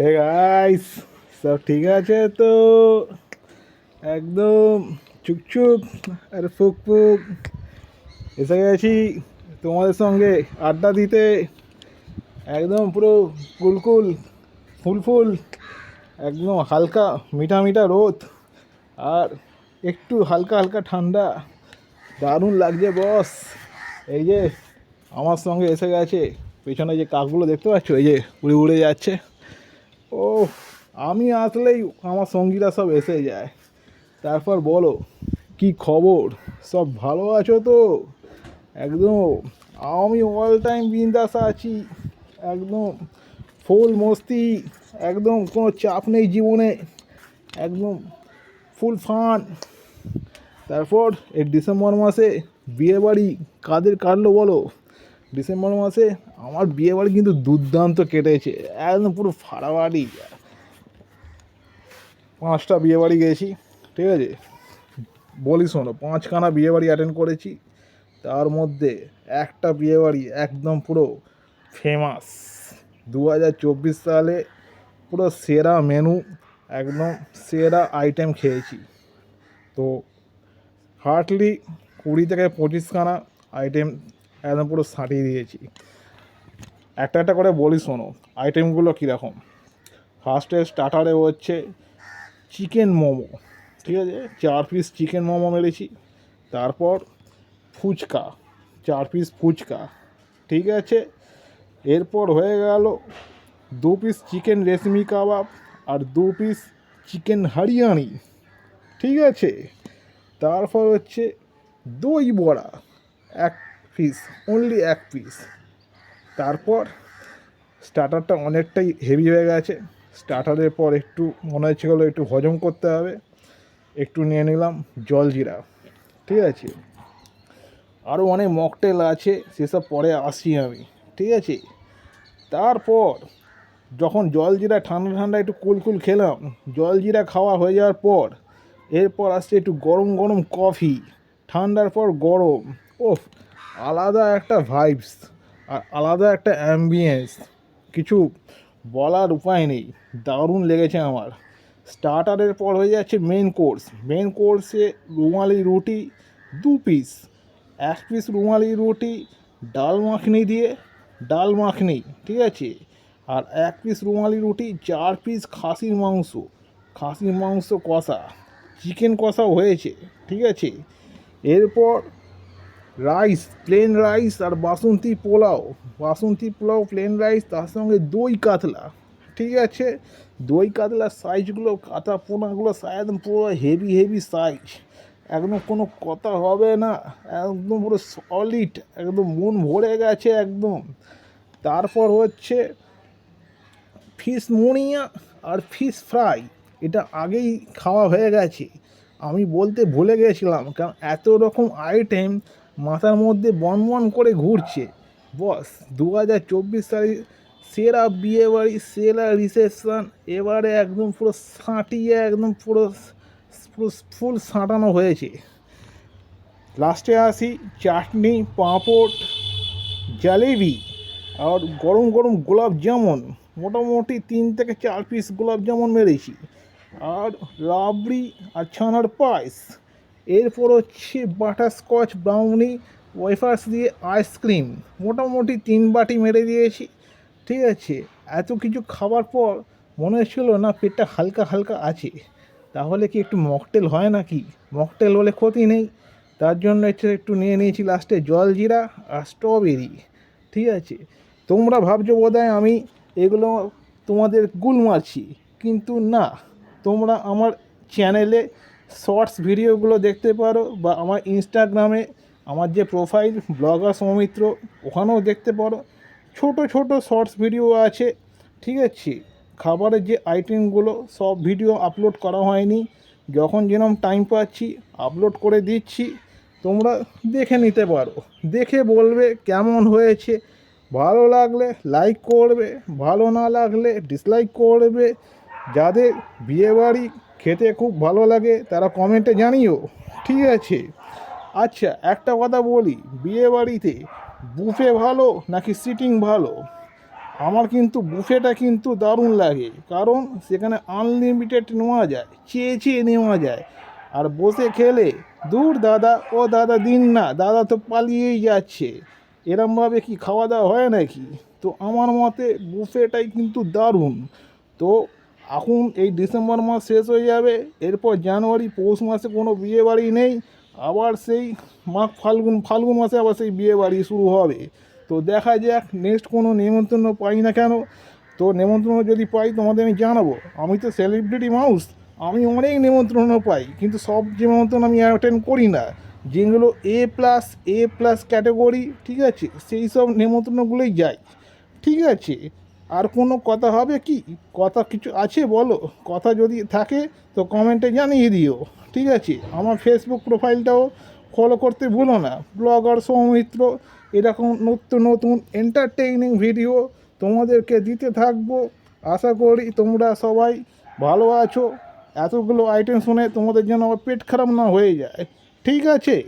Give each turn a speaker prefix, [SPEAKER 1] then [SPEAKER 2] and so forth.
[SPEAKER 1] Hey guys সব ঠিক আছে তো? একদম চুপচুপ আর ফুক ফুক। এসে গেছি তোমাদের সঙ্গে আড্ডা দিতে। একদম পুরো কুলকুল ফুল ফুল, একদম হালকা মিঠা মিঠা রোদ। আর একটু হালকা হালকা ঠান্ডা। দারুণ লাগছে বস। এই যে আমার সঙ্গে এসে গেছে। পেছনে যে কাকগুলো দেখতে পাচ্ছ? এই যে উড়ে উড়ে যাচ্ছে। আমি আসলেই আমার সঙ্গীরা সব এসে যায়। তারপর বলো, কি খবর? সব ভালো আছো তো? একদম, আমি অল টাইম বিন্দাস আছি। একদম ফুল মস্তি, একদম কোনো চাপ নেই জীবনে। একদম ফুল ফান তারপর, এই ডিসেম্বর মাসে বিয়ে বাড়ি কাদের কাটলো বলো? ডিসেম্বর মাসে আমার বিয়ে বাড়ি কিন্তু দুর্দান্ত কেটেছে। একদম পুরো ফাড়াবাড়ি পাঁচটা বিয়ে বাড়ি গেছি, ঠিক আছে? বলি শোনো, পাঁচখানা বিয়ে বাড়ি অ্যাটেন্ড করেছি, তার মধ্যে একটা বিয়ে বাড়ি একদম পুরো ফেমাস দু হাজার চব্বিশ সালে পুরো সেরা মেনু একদম সেরা আইটেম খেয়েছি। তো হার্ডলি কুড়ি থেকে পঁচিশখানা আইটেম একদম পুরো সাঁটিয়ে দিয়েছি। একটা একটা করে বলি শোনো আইটেমগুলো কীরকম? ফার্স্টে স্টার্টারে হচ্ছে চিকেন মোমো। ঠিক আছে? চার পিস চিকেন মোমো মেরেছি। তারপর ফুচকা। চার পিস ফুচকা। ঠিক আছে? এরপর হয়ে গেল দু পিস চিকেন রেশমি কাবাব আর দু পিস চিকেন হরিয়ানি। ঠিক আছে? তারপর হচ্ছে দই বড়া। এক পিস অনলি এক পিস তারপর স্টার্টারটা অনেকটাই হেভি হয়ে গেছে। স্টার্টারের পর একটু মনে হচ্ছিল একটু হজম করতে হবে। একটু নিয়ে নিলাম জলজিরা ঠিক আছে? আরও অনেক মকটেল আছে, সেসব পরে আসি আমি। ঠিক আছে? তারপর যখন জলজিরা ঠান্ডা ঠান্ডা একটু কুলকুল খেলাম জলজিরা খাওয়া হয়ে যাওয়ার পর এরপর আসছে একটু গরম গরম কফি। ঠান্ডার পর গরম। ও আলাদা একটা ভাইবস আর আলাদা একটা অ্যাম্বিয়েন্স কিছু বলার উপায় নেই। দারুণ লেগেছে আমার। স্টার্টারের পর হয়ে যাচ্ছে মেন কোর্স মেন কোর্সে রুমালি রুটি দু পিস এক পিস রুমালি রুটি, ডাল মাখনি দিয়ে ডাল মাখনি, ঠিক আছে? আর এক পিস রুমালি রুটি, চার পিস খাসির মাংস। খাসির মাংস কষা। চিকেন কষাও হয়েছে, ঠিক আছে? এরপর রাইস প্লেন রাইস আর বাসন্তী পোলাও। বাসন্তী পোলাও প্লেন রাইস তার সঙ্গে দই কাতলা। ঠিক আছে? দই কাতলার সাইজগুলো কাতা পোনাগুলো একদম পুরো হেভি হেভি সাইজ একদম কোনো কথা হবে না। একদম পুরো সলিড একদম মন ভরে গেছে একদম। তারপর হচ্ছে ফিশ মুড়িয়া আর ফিশ ফ্রাই এটা আগেই খাওয়া হয়ে গেছে। আমি বলতে ভুলে গেছিলাম, কারণ এত রকম আইটেম মাথার মধ্যে বন বন করে ঘুরছে। বস দু হাজার চব্বিশ সালে সেরা বিয়ে বাড়ি, সেরা রিসেপশন এবারে একদম পুরো সাঁটিয়ে, একদম পুরো পুরো ফুল সাঁটানো হয়েছে। লাস্টে আসি, চাটনি, পাঁপড়, জালেবি আর গরম গরম গোলাপ জামুন। মোটামুটি তিন থেকে চার পিস গোলাপ জামুন মেরেছি। আর রাবড়ি আর ছানার পায়েস। এরপর হচ্ছে বাটার স্কচ ব্রাউনি ওয়েফার্স দিয়ে আইসক্রিম মোটামুটি তিন বাটি মেরে দিয়েছি, ঠিক আছে। এত কিছু খাবার পর মনে হচ্ছিল না পেটটা হালকা হালকা আছে। তাহলে কি একটু মকটেল হয় নাকি? মকটেল হলে ক্ষতি নেই। তার জন্য হচ্ছে একটু নিয়ে নিয়েছি লাস্টে জলজিরা আর স্ট্রবেরি ঠিক আছে। তোমরা ভাবছ বোধহয় আমি এগুলো তোমাদের গুল মারছি, কিন্তু না। তোমরা আমার চ্যানেলে শর্টস ভিডিওগুলো দেখতে পারো বা আমার ইনস্টাগ্রামে আমার যে প্রোফাইল ব্লগার সৌমিত্র, ওখানেও দেখতে পারো। ছোট ছোট শর্টস ভিডিও আছে, ঠিক আছে? খাবারের যে আইটেমগুলো, সব ভিডিও আপলোড করা হয়নি। যখন যেরকম টাইম পাচ্ছি, আপলোড করে দিচ্ছি। তোমরা দেখে নিতে পারো। দেখে বলবে কেমন হয়েছে। ভালো লাগলে লাইক করবে, ভালো না লাগলে ডিসলাইক করবে। যাদের বিয়েবাড়ি খেতে খুব ভালো লাগে, তারা কমেন্টে জানিও। ঠিক আছে। আচ্ছা একটা কথা বলি বিয়ে বাড়িতে বুফে ভালো নাকি সিটিং ভালো? আমার কিন্তু বুফেটা কিন্তু দারুণ লাগে, কারণ সেখানে আনলিমিটেড নেওয়া যায়, চেয়ে চেয়ে নেওয়া যায়। আর বসে খেলে দূর দাদা ও দাদা দিন না, দাদা তো পালিয়েই যাচ্ছে। এরমভাবে কি খাওয়া দাওয়া হয় নাকি? তো আমার মতে বুফেটাই কিন্তু দারুণ। তো এখন এই ডিসেম্বর মাস শেষ হয়ে যাবে, এরপর জানুয়ারি পৌষ মাসে কোনো বিয়ে বাড়ি নেই, আবার সেই মাঘ ফাল্গুন ফাল্গুন মাসে আবার সেই বিয়ে বাড়ি শুরু হবে। তো দেখা যাক নেক্সট কোনো নিমন্ত্রণ পাই না কেন? তো নিমন্ত্রণ যদি পাই, তোমাদের আমি জানাব। আমি তো সেলিব্রিটি মাউস আমি অনেক নিমন্ত্রণ পাই, কিন্তু সব যে নিমন্ত্রণ আমি অ্যাটেন্ড করি না। যেগুলো A plus A plus category ঠিক আছে, সেই সব নিমন্ত্রণগুলোই যাই, ঠিক আছে? আর কোনো কথা হবে কি? কথা কিছু আছে বলো। কথা যদি থাকে, তো কমেন্টে জানিয়ে দিও। ঠিক আছে? আমার ফেসবুক প্রোফাইলটাও ফলো করতে ভুলো না। ব্লগার সৌমিত্র, এরকম নতুন নতুন এন্টারটেইনিং ভিডিও তোমাদেরকে দিতে থাকব। আশা করি তোমরা সবাই ভালো আছো। এতগুলো আইটেম শুনে তোমাদের যেন আবার পেট খারাপ না হয়ে যায়। ঠিক আছে?